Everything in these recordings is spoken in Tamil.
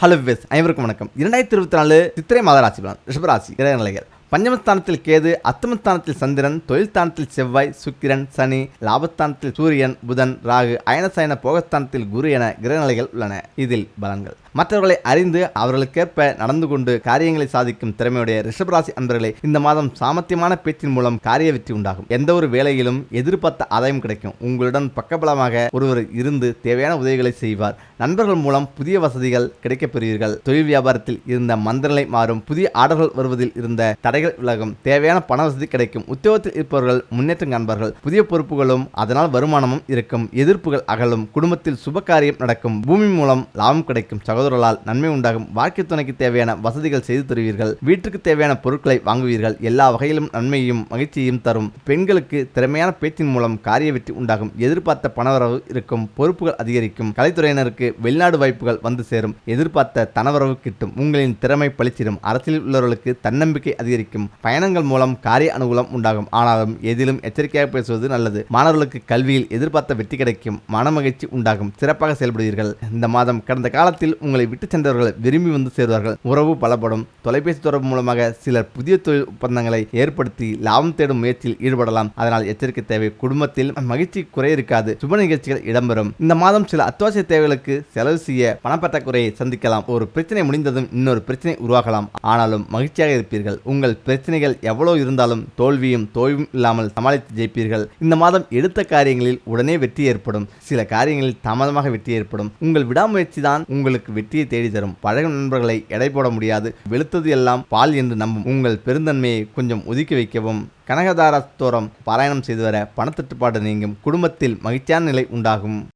ஹலோ விவேஸ் அனைவருக்கும் வணக்கம். இரண்டாயிரத்தி இருபத்தி நாலு சித்திரை மாத ராசி பலன் ரிஷபராசி இறைநிலைகள் பஞ்சமஸ்தானத்தில் கேது அத்தமஸ்தானத்தில் சந்திரன் தொழில் ஸ்தானத்தில் செவ்வாய் சுக்கிரன் சனி லாபஸ்தானத்தில் சூரியன் புதன் ராகு அயனசயன போகஸ்தானத்தில் குரு என கிரகநிலைகள் உள்ளன. இதில் பலன்கள். மற்றவர்களை அறிந்து அவர்களுக்கேற்ப நடந்து கொண்டு காரியங்களை சாதிக்கும் திறமையுடைய ரிஷபராசி அன்பர்களே இந்த மாதம் சாமர்த்தியமான பேச்சின் மூலம் காரிய வெற்றி உண்டாகும். எந்த ஒரு வேலையிலும் எதிர்பார்த்த ஆதாயம் கிடைக்கும். உங்களுடன் பக்கபலமாக ஒருவர் இருந்து தேவையான உதவிகளை செய்வார். நண்பர்கள் மூலம் புதிய வசதிகள் கிடைக்கப் பெறுவீர்கள். தொழில் வியாபாரத்தில் இருந்த மந்தநிலை மாறும். புதிய ஆர்டர்கள் வருவதில் இருந்த தடைகள் விலகும். தேவையான பண வசதி கிடைக்கும். உத்தியோகத்தில் இருப்பவர்கள் முன்னேற்றம் காண்பார்கள். புதிய பொறுப்புகளும் அதனால் வருமானமும் இருக்கும். எதிர்ப்புகள் அகலும். குடும்பத்தில் சுப காரியம் நடக்கும். பூமி மூலம் லாபம் கிடைக்கும். சகோதரர்களால் நன்மை உண்டாகும். வாழ்க்கை துணைக்கு தேவையான வசதிகள் செய்து தருவீர்கள். வீட்டுக்கு தேவையான பொருட்களை வாங்குவீர்கள். எல்லா வகையிலும் நன்மையும் மகிழ்ச்சியையும் தரும். பெண்களுக்கு திறமையான பேச்சின் மூலம் காரிய வெற்றி உண்டாகும். எதிர்பார்த்த பணவரவு இருக்கும். பொறுப்புகள் அதிகரிக்கும். கலைத்துறையினருக்கு வெளிநாடு வாய்ப்புகள் வந்து சேரும். எதிர்பார்த்த தனவரவு கிட்டும். உங்களின் திறமை பளிச்சிடும். அரசியலில் உள்ளவர்களுக்கு தன்னம்பிக்கை அதிகரிக்கும். பயணங்கள் மூலம் காரிய அனுகூலம் உண்டாகும். ஆனாலும் எதிலும் எச்சரிக்கையாக பேசுவது நல்லது. மாணவர்களுக்கு கல்வியில் எதிர்பார்த்த வெற்றி கிடைக்கும். மன மகிழ்ச்சி உண்டாகும். சிறப்பாக செயல்படுவீர்கள். இந்த மாதம் கடந்த காலத்தில் உங்கள் விட்டு சென்றவர்கள் விரும்பி வந்து சேர்வார்கள். உறவு பலப்படும். தொலைபேசி தொடர்பு மூலமாக சிலர் புதிய தொழில் ஒப்பந்தங்களை ஏற்படுத்தி லாபம் தேடும் முயற்சியில் ஈடுபடலாம். அதனால் எச்சரிக்கை தேவை. குடும்பத்தில் மகிழ்ச்சி குறை இருக்காது. சுப நிகழ்ச்சிகள் இடம்பெறும். இந்த மாதம் சில அத்தியாவசிய தேவைகளுக்கு செலவு செய்ய பணப்பற்றாக்குறையை சந்திக்கலாம். ஒரு பிரச்சனை முடிந்ததும் இன்னொரு பிரச்சனை உருவாகலாம். ஆனாலும் மகிழ்ச்சியாக இருப்பீர்கள். உங்கள் பிரச்சனைகள் எவ்வளவு இருந்தாலும் தோல்வியும் தோல்வியும் இல்லாமல் சமாளித்து ஜெயிப்பீர்கள். இந்த மாதம் எடுத்த காரியங்களில் உடனே வெற்றி ஏற்படும். சில காரியங்களில் தாமதமாக வெற்றி ஏற்படும். உங்கள் விடாமுயற்சி தான் உங்களுக்கு வெற்றியை தேடித்தரும். பழகும் நண்பர்களை எடை போட முடியாது. வெளுத்தது எல்லாம் பால் என்று நம்பும். உங்கள் பெருந்தன்மையை கொஞ்சம் ஒதுக்கி வைக்கவும். கனகதாரத்தோரம் பாராயணம் செய்து வர பணத்தட்டுப்பாடு நீங்கும். குடும்பத்தில் மகிழ்ச்சியான நிலை உண்டாகும்.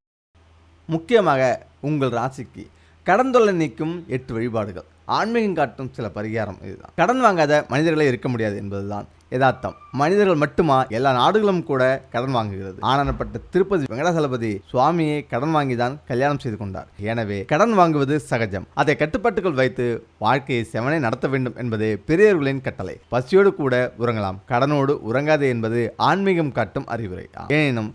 முக்கியமாக உங்கள் ராசிக்கு கடன் தொல்லை நீக்கும் எட்டு வழிபாடுகள். ஆன்மீகம் காட்டும் சில பரிகாரம் இதுதான். கடன் வாங்காத மனிதர்களே இருக்க முடியாது என்பதுதான். யதார்த்தம். மனிதர்கள் மட்டுமா எல்லா நாடுகளும் கூட கடன் வாங்குகிறது? ஆனப்பட்ட திருப்பதி வெங்கடாசலபதி சுவாமியை கடன் வாங்கிதான் கல்யாணம் செய்து கொண்டார். எனவே கடன் வாங்குவது சகஜம். அதை கட்டுப்பாட்டுக்குள் வைத்து வாழ்க்கையை செவனை நடத்த வேண்டும் என்பதே பெரியவர்களின் கட்டளை. பசியோடு கூட உறங்கலாம். கடனோடு உறங்காதே என்பது ஆன்மீகம் காட்டும் அறிவுரை. எனினும்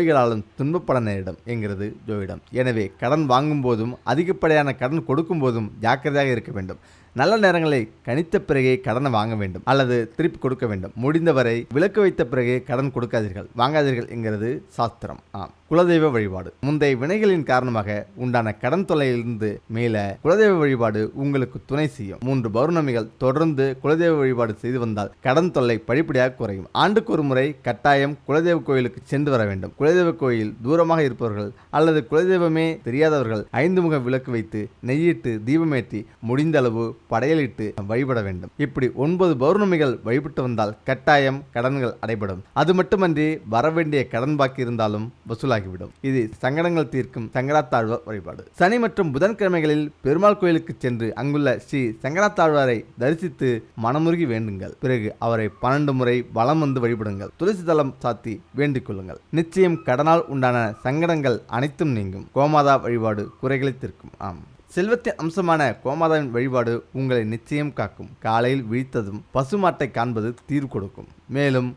நோய்களாலும் துன்பப்பட நேரிடும் என்கிறது ஜோயிடம். எனவே கடன் வாங்கும் போதும் அதிகப்படியான கடன் கொடுக்கும் போதும் ஜாக்கிரதையாக இருக்க வேண்டும். நல்ல நேரங்களை கணித்த பிறகே கடனை வாங்க வேண்டும் அல்லது திருப்பி கொடுக்க வேண்டும். முடிந்தவரை விலக்கு வைத்த பிறகே கடன் கொடுக்காதீர்கள். வாங்காதீர்கள் என்கிறது சாஸ்திரம். ஆம். குலதெய்வ வழிபாடு. முந்தைய வினைகளின் காரணமாக உண்டான கடன் தொல்லையிலிருந்து மேல குலதெய்வ வழிபாடு உங்களுக்கு துணை செய்யும். மூன்று பௌர்ணமிகள் தொடர்ந்து குலதெய்வ வழிபாடு செய்து வந்தால் கடன் தொல்லை படிப்படியாக குறையும். ஆண்டுக்கு ஒரு முறை கட்டாயம் குலதெய்வ கோயிலுக்கு சென்று வர வேண்டும். குலதெய்வ கோயில் தூரமாக இருப்பவர்கள் அல்லது குலதெய்வமே தெரியாதவர்கள் ஐந்து முக விளக்கு வைத்து நெய்யிட்டு தீபமேற்றி முடிந்த அளவு படையலிட்டு வழிபட வேண்டும். இப்படி ஒன்பது பௌர்ணமிகள் வழிபட்டு வந்தால் கட்டாயம் கடன்கள் அடைபடும். அது மட்டுமன்றி வரவேண்டிய கடன் பாக்கி இருந்தாலும் ஆகிவிடும். இது சங்கடங்கள் தீர்க்கும் சங்கராத்தாழ்வார் வழிபாடு. சனி மற்றும் புதன்கிழமைகளில் பெருமாள் கோயிலுக்கு சென்று அங்குள்ள ஸ்ரீ சங்கராத்தாழ்வாரை தரிசித்து மனமுருகி வேண்டுங்கள். பிறகு அவரை பன்னெண்டு முறை வலம் வந்து வழிபடுங்கள். துளசி தளம் சாத்தி வேண்டிக் கொள்ளுங்கள். நிச்சயம் கடனால் உண்டான சங்கடங்கள் அனைத்தும் நீங்கும். கோமாதா வழிபாடு குறைகளை தீர்க்கும். ஆம். செல்வத்தின் அம்சமான கோமாதாவின் வழிபாடு உங்களை நிச்சயம் காக்கும். காலையில் விழித்ததும் பசுமாட்டை காண்பது தீர்வு கொடுக்கும். மேலும்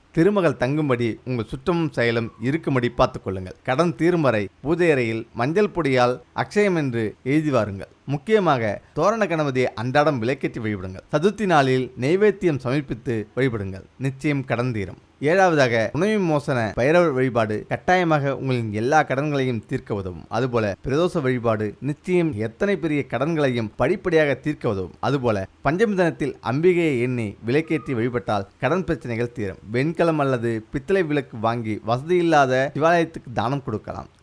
திருமகள் தங்கும்படி உங்கள் சுற்றமும் செயலும் இருக்கும்படி பார்த்துக்கொள்ளுங்கள். கடன் தீரும் வரை பூஜை அறையில் மஞ்சள் பொடியால் அக்ஷயம் என்று எழுதி வாருங்கள். முக்கியமாக தோரண கணபதியை அன்றாடம் விளக்கேற்றி வழிபடுங்கள். சதுர்த்தி நாளில் நெய்வேத்தியம் சமர்ப்பித்து வழிபடுங்கள். நிச்சயம் கடன் தீரும். ஏழாவதாக உணவு மோசன பைரவர் வழிபாடு கட்டாயமாக உங்களின் எல்லா கடன்களையும் தீர்க்க உதவும். அதுபோல பிரதோஷ வழிபாடு நிச்சயம் எத்தனை பெரிய கடன்களையும் படிப்படியாக தீர்க்க உதவும். அதுபோல பஞ்சமி தினத்தில் அம்பிகையை எண்ணி விலைக்கேற்றி வழிபட்டால் கடன் பிரச்சனைகள் தீரும். வெண்கலம் அல்லது பித்தளை விளக்கு வாங்கி வசதி இல்லாத சிவாலயத்துக்கு தானம் கொடுக்கலாம்.